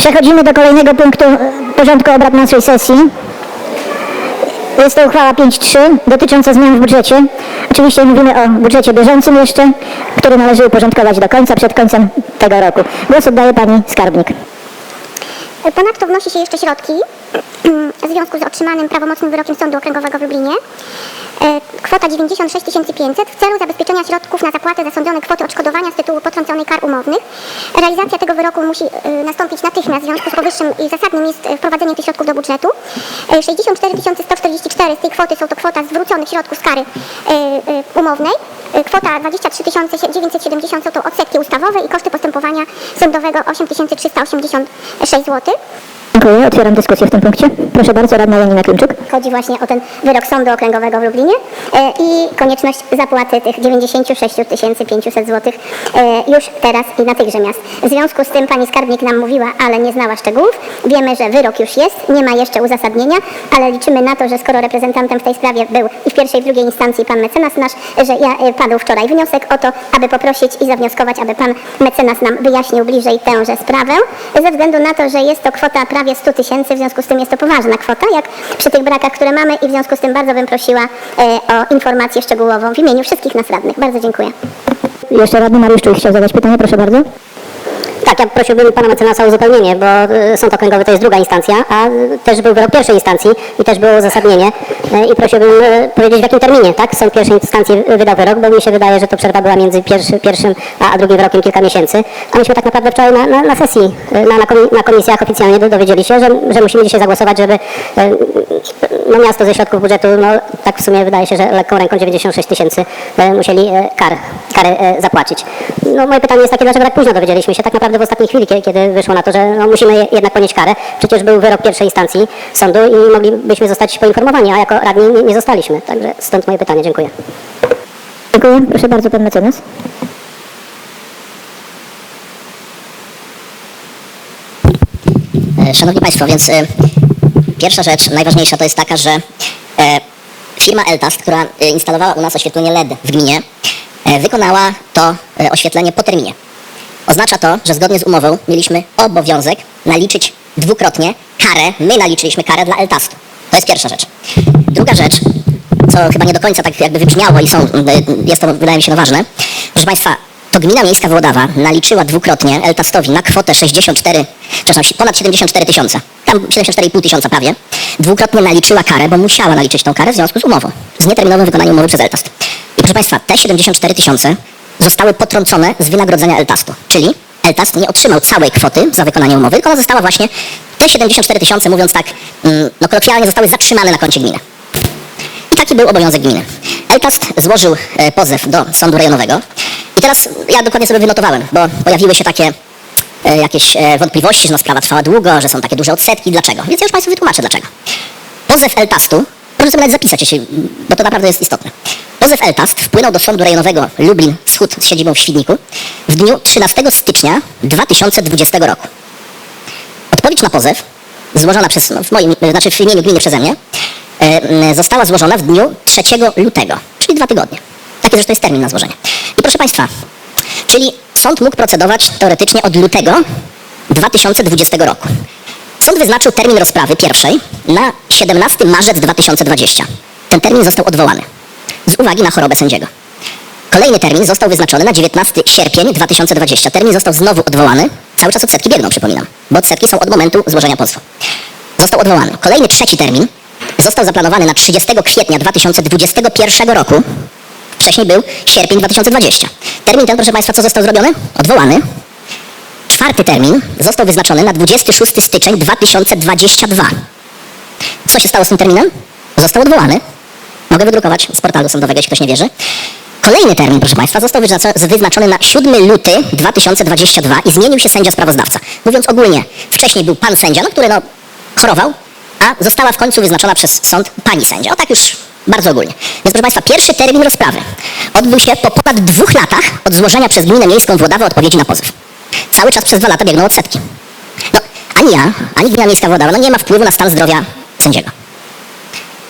Przechodzimy do kolejnego punktu e, porządku obrad naszej sesji. Jest to uchwała 5.3 dotycząca zmian w budżecie. Oczywiście mówimy o budżecie bieżącym jeszcze, który należy uporządkować do końca, przed końcem tego roku. Głos oddaje pani skarbnik. Ponadto wnosi się jeszcze środki w związku z otrzymanym prawomocnym wyrokiem Sądu Okręgowego w Lublinie. E, Kwota 96 500 w celu zabezpieczenia środków na zapłatę zasądzone kwoty odszkodowania z tytułu potrąconej kar umownych. Realizacja tego wyroku musi e, nastąpić natychmiast. W związku z powyższym i zasadnym jest e, wprowadzenie tych środków do budżetu. E, 64 144 z tej kwoty są to kwota zwróconych środków z kary umownej. Kwota 23 970 są to odsetki ustawowe i koszty postępowania sądowego 8 386 zł. Dziękuję. Otwieram dyskusję w tym punkcie. Proszę bardzo, radna Janina Klimczuk. Chodzi właśnie o ten wyrok Sądu Okręgowego w Lublinie e, i konieczność zapłaty tych 96 500 zł już teraz i natychmiast. W związku z tym pani skarbnik nam mówiła, ale nie znała szczegółów. Wiemy, że wyrok już jest, nie ma jeszcze uzasadnienia, ale liczymy na to, że skoro reprezentantem w tej sprawie był i w pierwszej i w drugiej instancji pan mecenas nasz, że ja, e, padł wczoraj wniosek o to, aby poprosić i zawnioskować, aby pan mecenas nam wyjaśnił bliżej tęże sprawę, ze względu na to, że jest to kwota prawie 100 tysięcy, w związku z tym jest to poważna kwota, jak przy tych brakach, które mamy i w związku z tym bardzo bym prosiła e, o informację szczegółową w imieniu wszystkich nas radnych. Bardzo dziękuję. Jeszcze radny Mariusz chciał zadać pytanie, proszę bardzo. Tak, ja prosiłbym pana mecenasa o uzupełnienie, bo y, sąd okręgowy to jest druga instancja, a y, też był wyrok pierwszej instancji i też było uzasadnienie Y, i prosiłbym powiedzieć w jakim terminie, tak? Sąd pierwszej instancji wydał wyrok, bo mi się wydaje, że to przerwa była między pierwszy, pierwszym a, drugim wyrokiem kilka miesięcy, a myśmy tak naprawdę wczoraj na, na, na sesji, na, na, komi- na komisjach oficjalnie do- dowiedzieli się, że, że musimy dzisiaj zagłosować, żeby no miasto ze środków budżetu, no tak w sumie wydaje się, że lekką ręką 96 tysięcy musieli kar, kary zapłacić. No moje pytanie jest takie, dlaczego tak późno dowiedzieliśmy się, tak naprawdę w ostatniej chwili, kie- kiedy wyszło na to, że no, musimy je- jednak ponieść karę. Przecież był wyrok pierwszej instancji sądu i moglibyśmy zostać poinformowani, a jako radni nie, nie zostaliśmy. Także stąd moje pytanie. Dziękuję. Dziękuję. Proszę bardzo, pan mecenas. E, Szanowni Państwo, więc e, pierwsza rzecz, najważniejsza to jest taka, że e, firma Eltast, która instalowała u nas oświetlenie LED w gminie, wykonała to oświetlenie po terminie. Oznacza to, że zgodnie z umową mieliśmy obowiązek naliczyć dwukrotnie karę, my naliczyliśmy karę dla Eltastu. To jest pierwsza rzecz. Druga rzecz, co chyba nie do końca tak jakby wybrzmiało i są, jest to wydaje mi się no ważne. Proszę Państwa, to Gmina Miejska Włodawa naliczyła dwukrotnie Eltastowi na kwotę 64, przepraszam, ponad 74 tysiące, tam 74,5 tysiąca prawie, dwukrotnie naliczyła karę, bo musiała naliczyć tą karę w związku z umową, z nieterminowym wykonaniem umowy przez Eltast. I proszę Państwa, te 74 tysiące zostały potrącone z wynagrodzenia Eltastu, czyli Eltast nie otrzymał całej kwoty za wykonanie umowy, tylko została właśnie, te 74 tysiące, mówiąc tak, mm, no kolokwialnie zostały zatrzymane na koncie gminy. I taki był obowiązek gminy. Eltast złożył e, pozew do sądu rejonowego i teraz ja dokładnie sobie wynotowałem, bo pojawiły się takie e, jakieś e, wątpliwości, że no, sprawa trwała długo, że są takie duże odsetki, dlaczego. Więc ja już Państwu wytłumaczę dlaczego. Pozew Eltastu, proszę sobie nawet zapisać, jeśli, bo to naprawdę jest istotne. Pozew Eltast wpłynął do sądu rejonowego Lublin Wschód z siedzibą w Świdniku w dniu 13 stycznia 2020 roku. Odpowiedź na pozew, złożona przez, no, w moim, znaczy w imieniu gminy przeze mnie, e, została złożona w dniu 3 lutego, czyli dwa tygodnie. Taki zresztą jest termin na złożenie. I proszę Państwa, czyli sąd mógł procedować teoretycznie od lutego 2020 roku. Sąd wyznaczył termin rozprawy pierwszej na 17 marzec 2020. Ten termin został odwołany z uwagi na chorobę sędziego. Kolejny termin został wyznaczony na 19 sierpień 2020. Termin został znowu odwołany. Cały czas odsetki biegną, przypominam, bo odsetki są od momentu złożenia pozwu. Został odwołany. Kolejny trzeci termin został zaplanowany na 30 kwietnia 2021 roku. Wcześniej był sierpień 2020. Termin ten, proszę Państwa, co został zrobiony? Odwołany. Czwarty termin został wyznaczony na 26 styczeń 2022. Co się stało z tym terminem? Został odwołany. Mogę wydrukować z portalu sądowego, jeśli ktoś nie wierzy. Kolejny termin, proszę Państwa, został wyznaczo- wyznaczony na 7 luty 2022 i zmienił się sędzia sprawozdawca. Mówiąc ogólnie, wcześniej był pan sędzia, no, który no, chorował, a została w końcu wyznaczona przez sąd pani sędzia. O tak już bardzo ogólnie. Więc proszę Państwa, pierwszy termin rozprawy odbył się po ponad dwóch latach od złożenia przez Gminę Miejską Włodawę odpowiedzi na pozew. Cały czas przez dwa lata biegną odsetki. No, ani ja, ani Gmina Miejska Włodawa no, nie ma wpływu na stan zdrowia sędziego.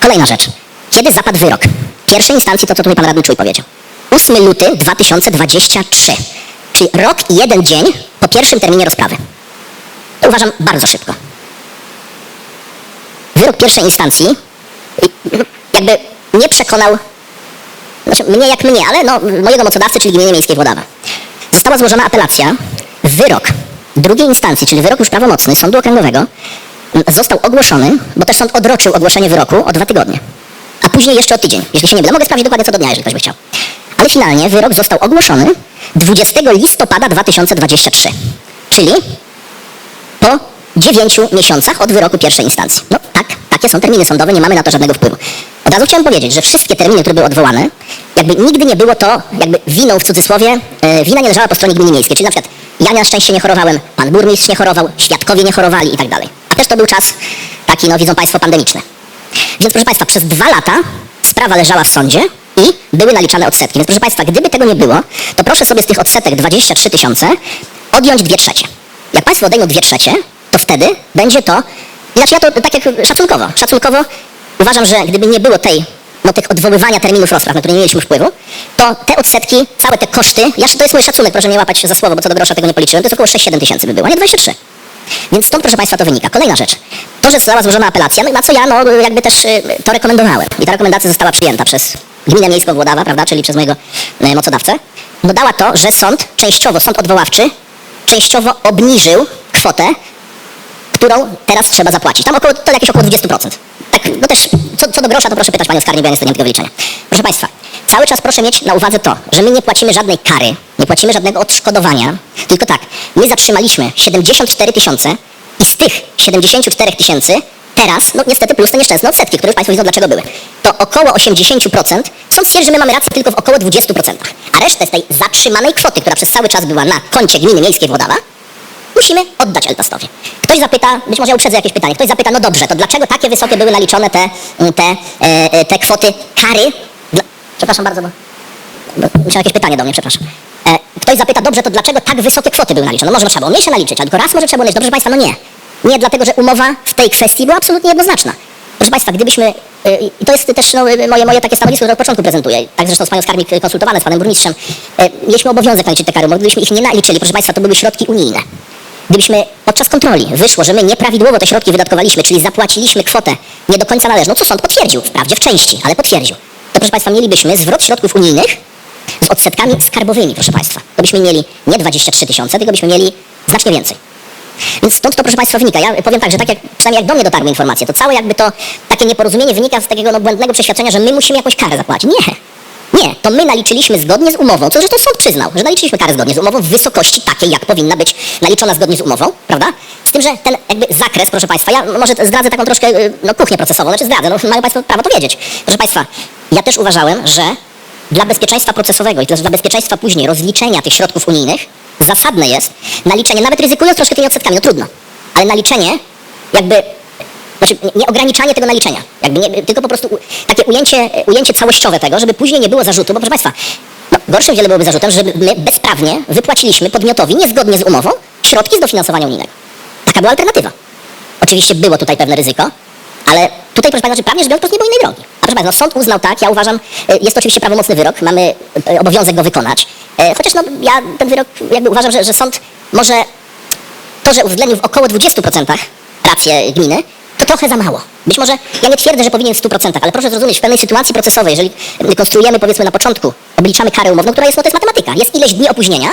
Kolejna rzecz. Kiedy zapadł wyrok? Pierwszej instancji to, co tutaj pan radny Czuj powiedział. 8 luty 2023, czyli rok i jeden dzień po pierwszym terminie rozprawy. to uważam bardzo szybko. Wyrok pierwszej instancji jakby nie przekonał, znaczy mnie jak mnie, ale no, mojego mocodawcy, czyli gminy miejskiej Włodawa. Została złożona apelacja. Wyrok drugiej instancji, czyli wyrok już prawomocny Sądu Okręgowego, został ogłoszony, bo też sąd odroczył ogłoszenie wyroku o dwa tygodnie. A później jeszcze o tydzień, jeśli się nie mylę. Mogę sprawdzić dokładnie co do dnia, jeżeli ktoś by chciał. Ale finalnie wyrok został ogłoszony 20 listopada 2023. Czyli po 9 miesiącach od wyroku pierwszej instancji. No tak, takie są terminy sądowe, nie mamy na to żadnego wpływu. Od razu chciałem powiedzieć, że wszystkie terminy, które były odwołane, jakby nigdy nie było to jakby winą w cudzysłowie, e, wina nie leżała po stronie gminy miejskiej, czyli na przykład ja na szczęście nie chorowałem, pan burmistrz nie chorował, świadkowie nie chorowali i tak dalej. A też to był czas taki, no widzą państwo, pandemiczny. Więc proszę Państwa, przez dwa lata sprawa leżała w sądzie i były naliczane odsetki. Więc proszę Państwa, gdyby tego nie było, to proszę sobie z tych odsetek 23 tysiące odjąć dwie trzecie. Jak Państwo odejmą dwie trzecie, to wtedy będzie to, znaczy ja to tak jak szacunkowo, szacunkowo uważam, że gdyby nie było tej, no tych odwoływania terminów rozpraw, na które nie mieliśmy wpływu, to te odsetki, całe te koszty, ja, to jest mój szacunek, proszę mnie łapać za słowo, bo co do grosza tego nie policzyłem, to jest około 6-7 tysięcy by było, a nie 23. Więc stąd, proszę Państwa, to wynika. Kolejna rzecz. To, że została złożona apelacja, no, na co ja no, jakby też y, to rekomendowałem. I ta rekomendacja została przyjęta przez Gminę Miejską Włodawa, prawda, czyli przez mojego y, mocodawcę. Dodała to, że sąd częściowo, sąd odwoławczy, częściowo obniżył kwotę, którą teraz trzeba zapłacić. Tam około, to jakieś około 20%. Tak, no też, co, co do grosza, to proszę pytać Panią Skarbnik, bo ja niestety nie mam tego wyliczenia. Proszę Państwa, cały czas proszę mieć na uwadze to, że my nie płacimy żadnej kary, nie płacimy żadnego odszkodowania, tylko tak, my zatrzymaliśmy 74 tysiące i z tych 74 tysięcy teraz, no niestety plus te nieszczęsne odsetki, które już Państwo widzą dlaczego były, to około 80% sąd stwierdził, że my mamy rację tylko w około 20%, a resztę z tej zatrzymanej kwoty, która przez cały czas była na koncie gminy miejskiej Włodawa, musimy oddać Eltastowi. Ktoś zapyta, być może ja uprzedzę jakieś pytanie, ktoś zapyta, no dobrze, to dlaczego takie wysokie były naliczone te, te, e, e, te kwoty kary? Dla... Przepraszam bardzo, bo, bo myślałem jakieś pytanie do mnie, przepraszam. Ktoś zapyta, dobrze, to dlaczego tak wysokie kwoty były naliczone? No może trzeba było mniejsze naliczyć, ale tylko raz może trzeba było mniejsze. Dobrze Państwa, no nie. Nie, dlatego że umowa w tej kwestii była absolutnie jednoznaczna. Proszę Państwa, gdybyśmy, e, i to jest też no, moje, moje takie stanowisko, które od początku prezentuję, tak zresztą z Panią Skarbnik konsultowane, z Panem Burmistrzem, e, mieliśmy obowiązek naliczyć te kary, bo gdybyśmy ich nie naliczyli, proszę Państwa, to były środki unijne. Gdybyśmy podczas kontroli wyszło, że my nieprawidłowo te środki wydatkowaliśmy, czyli zapłaciliśmy kwotę nie do końca należną, co sąd potwierdził, wprawdzie w części, ale potwierdził, to proszę Państwa, mielibyśmy zwrot środków unijnych z odsetkami skarbowymi, proszę Państwa. To byśmy mieli nie 23 tysiące, tylko byśmy mieli znacznie więcej. Więc stąd to, proszę Państwa, wynika. Ja powiem tak, że tak jak, przynajmniej jak do mnie dotarły informacje, to całe jakby to takie nieporozumienie wynika z takiego no, błędnego przeświadczenia, że my musimy jakąś karę zapłacić. Nie. Nie, to my naliczyliśmy zgodnie z umową, co zresztą sąd przyznał, że naliczyliśmy karę zgodnie z umową w wysokości takiej, jak powinna być naliczona zgodnie z umową, prawda? Z tym, że ten jakby zakres, proszę Państwa, ja może zdradzę taką troszkę y, no, kuchnię procesową, znaczy zdradzę, no mają Państwo prawo to wiedzieć. Proszę Państwa, ja też uważałem, że dla bezpieczeństwa procesowego i też dla bezpieczeństwa później rozliczenia tych środków unijnych zasadne jest naliczenie, nawet ryzykując troszkę tymi odsetkami, no trudno, ale naliczenie jakby znaczy nie, nie ograniczanie tego naliczenia, jakby nie, tylko po prostu takie ujęcie, ujęcie całościowe tego, żeby później nie było zarzutu, bo proszę Państwa, no, gorszym wiele byłoby zarzutem, że my bezprawnie wypłaciliśmy podmiotowi niezgodnie z umową środki z dofinansowania unijnego. Taka była alternatywa. Oczywiście było tutaj pewne ryzyko, ale tutaj, proszę Państwa, znaczy prawnie rzecz biorąc, po prostu nie było innej drogi. A proszę Państwa, no, sąd uznał tak, ja uważam, e, jest to oczywiście prawomocny wyrok, mamy e, obowiązek go wykonać, E, chociaż no, ja ten wyrok jakby uważam, że, że sąd może to, że uwzględnił w około 20% rację gminy, to trochę za mało. Być może, ja nie twierdzę, że powinien w 100%, ale proszę zrozumieć, w pewnej sytuacji procesowej, jeżeli konstruujemy powiedzmy na początku, obliczamy karę umowną, która jest, no to jest matematyka, jest ileś dni opóźnienia,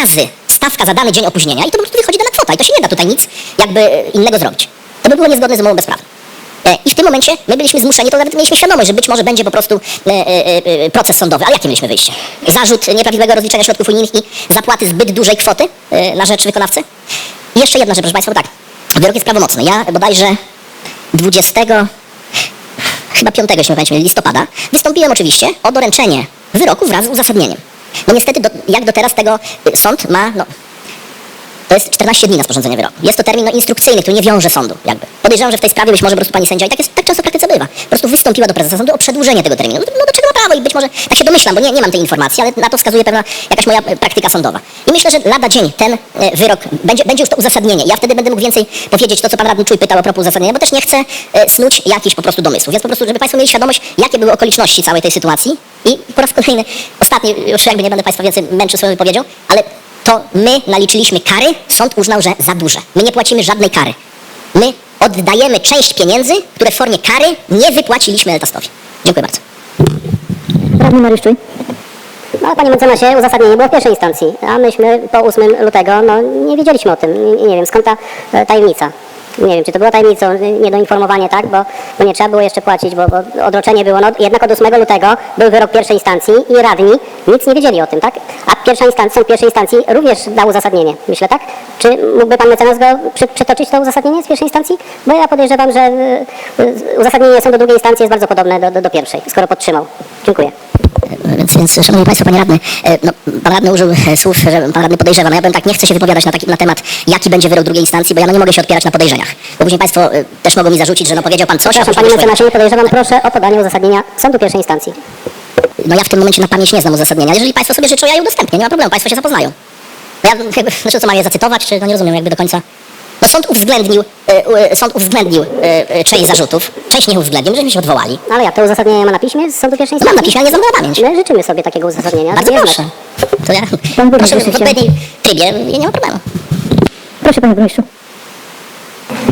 razy stawka za dany dzień opóźnienia i to po prostu wychodzi dana kwota i to się nie da tutaj nic jakby innego zrobić. To by było niezgodne z umową bezprawną. E, I w tym momencie my byliśmy zmuszeni, to nawet mieliśmy świadomość, że być może będzie po prostu e, e, proces sądowy. Ale jakie mieliśmy wyjście? Zarzut nieprawidłowego rozliczenia środków unijnych i zapłaty zbyt dużej kwoty na rzecz wykonawcy? I jeszcze jedna rzecz, proszę Państwa, bo tak, wyrok jest prawomocny. Ja bodajże 20, chyba 5, jeśli pamiętam, listopada, wystąpiłem oczywiście o doręczenie wyroku wraz z uzasadnieniem. No niestety, do, jak do teraz tego y, sąd ma, no, to jest 14 dni na sporządzenie wyroku. Jest to termin no, instrukcyjny, który nie wiąże sądu, jakby. Podejrzewam, że w tej sprawie być może po prostu pani sędzia, i tak, jest, tak często w praktyce bywa, po prostu wystąpiła do prezesa sądu o przedłużenie tego terminu. No, do czego ma prawo i być może, tak się domyślam, bo nie, nie mam tej informacji, ale na to wskazuje pewna jakaś moja praktyka sądowa. I myślę, że lada dzień ten e, wyrok, będzie, będzie już to uzasadnienie. Ja wtedy będę mógł więcej powiedzieć to, co pan radny Czuj pytał a propos uzasadnienia, bo też nie chcę e, snuć jakichś po prostu domysłów. Więc po prostu, żeby państwo mieli świadomość, jakie były okoliczności całej tej sytuacji i po raz kolejny, ostatni, już jakby nie będę państwa więcej męczył swoją wypowiedzią, ale to my naliczyliśmy kary, sąd uznał, że za duże. My nie płacimy żadnej kary. My oddajemy część pieniędzy, które w formie kary nie wypłaciliśmy Eltastowi. Dziękuję bardzo. Radny Mariusz Czuj. No panie mecenasie, uzasadnienie było w pierwszej instancji, a myśmy po 8 lutego no, nie wiedzieliśmy o tym. Nie, nie wiem skąd ta e, tajemnica. Nie wiem, czy to była tajemnicą, e, niedoinformowanie, tak? Bo, bo nie trzeba było jeszcze płacić, bo, bo odroczenie było. No, jednak od 8 lutego był wyrok pierwszej instancji i radni nic nie wiedzieli o tym, tak? A pierwsza instancja, sąd pierwszej instancji również dał uzasadnienie, myślę, tak? Czy mógłby pan mecenas go przy, przytoczyć to uzasadnienie z pierwszej instancji? Bo ja podejrzewam, że e, e, uzasadnienie sądu drugiej instancji jest bardzo podobne do, do, do pierwszej, skoro podtrzymał. Dziękuję. Więc, więc szanowni państwo, panie radny, e, no, pan radny użył e, słów, że pan radny podejrzewa. No ja bym tak nie chcę się wypowiadać na, taki, na temat, jaki będzie wyrok drugiej instancji, bo ja no, nie mogę się opierać na podejrzeniach. Bo później państwo e, też mogą mi zarzucić, że no powiedział pan coś, a Przepraszam, później panie mecenasie, nie podejrzewam, proszę o podanie uzasadnienia sądu pierwszej instancji. No ja w tym momencie na pamięć nie znam uzasadnienia. Jeżeli państwo sobie życzą, ja je udostępnię, nie ma problemu, państwo się zapoznają. No ja jakby, znaczy co, mam je zacytować, czy no nie rozumiem jakby do końca. Sąd uwzględnił, e, e, sąd uwzględnił e, część zarzutów, część nie uwzględnił, żeśmy się odwołali. No ale jak, to uzasadnienie ma na piśmie z sądu Mam na piśmie, ale nie znam na pamięć. My życzymy sobie takiego uzasadnienia. Bardzo proszę. znać. To ja Pan proszę w odpowiednim trybie, nie, nie ma problemu. Proszę panie burmistrzu.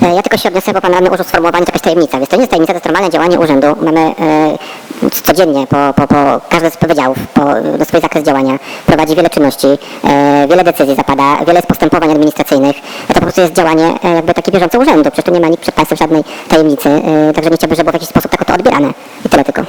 E, Ja tylko się odniosę, bo pan radny użył sformułowania, jakaś tajemnica. Więc to nie jest tajemnica, to jest normalne działanie urzędu. Mamy e, codziennie po, po, po każdy z wydziałów, po no, swój zakres działania, prowadzi wiele czynności, e, wiele decyzji zapada, wiele jest postępowań administracyjnych. To po prostu jest działanie e, jakby takie bieżące urzędu. Przecież tu nie ma nikt przed państwem żadnej tajemnicy. E, także nie chciałbym, żeby było w jakiś sposób tak to odbierane. I tyle tylko.